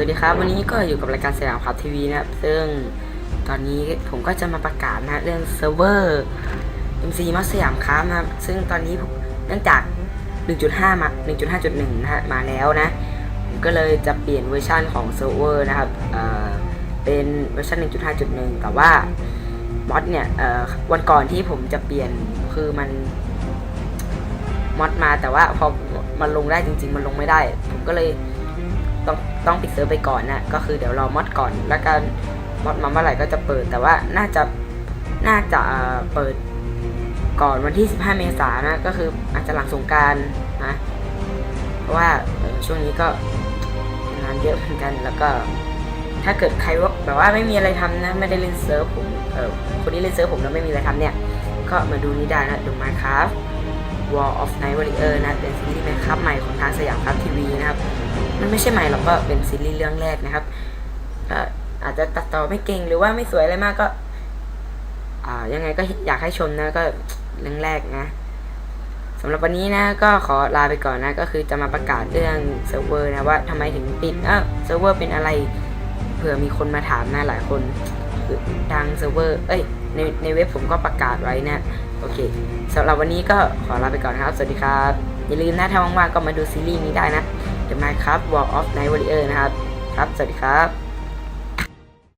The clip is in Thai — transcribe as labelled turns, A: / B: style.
A: สวัสดีครับ วันนี้ก็อยู่กับรายการสยามครับทีวีนะครับ ซึ่งตอนนี้ผมก็จะมาประกาศนะเรื่องเซิร์ฟเวอร์ MC มัสยามครับนะครับ ซึ่งตอนนี้เนื่องจาก 1.5 มา 1.5.1 นะฮะ มาแล้วนะ ผมก็เลยจะเปลี่ยนเวอร์ชันของเซิร์ฟเวอร์นะครับเอ่อเป็นเวอร์ชัน 1.5.1 แต่ว่ามอดเนี่ยเอ่อวันก่อนที่ผมจะเปลี่ยนคือมันมอดมาแต่ว่าพอมันลงได้จริง ๆ มันลงไม่ได้ ผมก็เลย ต้องต้องปิดเซิร์ฟไปก่อนนะก็คือเดี๋ยวรอมอดก่อน แล้วกันมอดมาเมื่อไหร่ก็จะเปิดแต่ว่าน่าจะน่าจะเปิดก่อนวันที่ 15 เมษายนนะก็คืออาจจะหลังสงการนะเพราะว่าช่วงนี้ก็งานเยอะเหมือนกันแล้วก็ถ้าเกิดใครว่าแบบว่าไม่มีอะไรทำนะไม่ได้เล่นเซิร์ฟผมเออคนที่เล่นเซิร์ฟผมแล้วไม่มีอะไรทำเนี่ย ก็มาดูนี้ได้นะดู Minecraft Wall of Night Warrior นะเป็นซีรีส์ Minecraft ใหม่ของทางสยามครับทีวีนะครับ มันไม่ใช่ใหม่หรอกก็เป็นซีรีส์เรื่องแรกนะครับก็อาจจะตัดต่อไม่เก่งหรือว่าไม่สวยอะไรมากก็ยังไงก็อยากให้ชมนะก็เรื่องแรกนะสำหรับวันนี้นะก็ขอลาไปก่อนนะก็คือจะมาประกาศเรื่องเซิร์ฟเวอร์นะว่าทำไมถึงปิดเออเซิร์ฟเวอร์เป็นอะไรเผื่อมีคนมาถามนะหลายคนคือทางเซิร์ฟเวอร์เอ้ยในในเว็บผมก็ประกาศไว้นะโอเคสำหรับวันนี้ก็ขอลาไปก่อนนะครับ สวัสดีครับ อย่าลืมนะถ้าว่างๆก็มาดูซีรีส์นี้ได้นะ กันนะครับ Walk of Night Warrior นะครับ ครับ สวัสดีครับ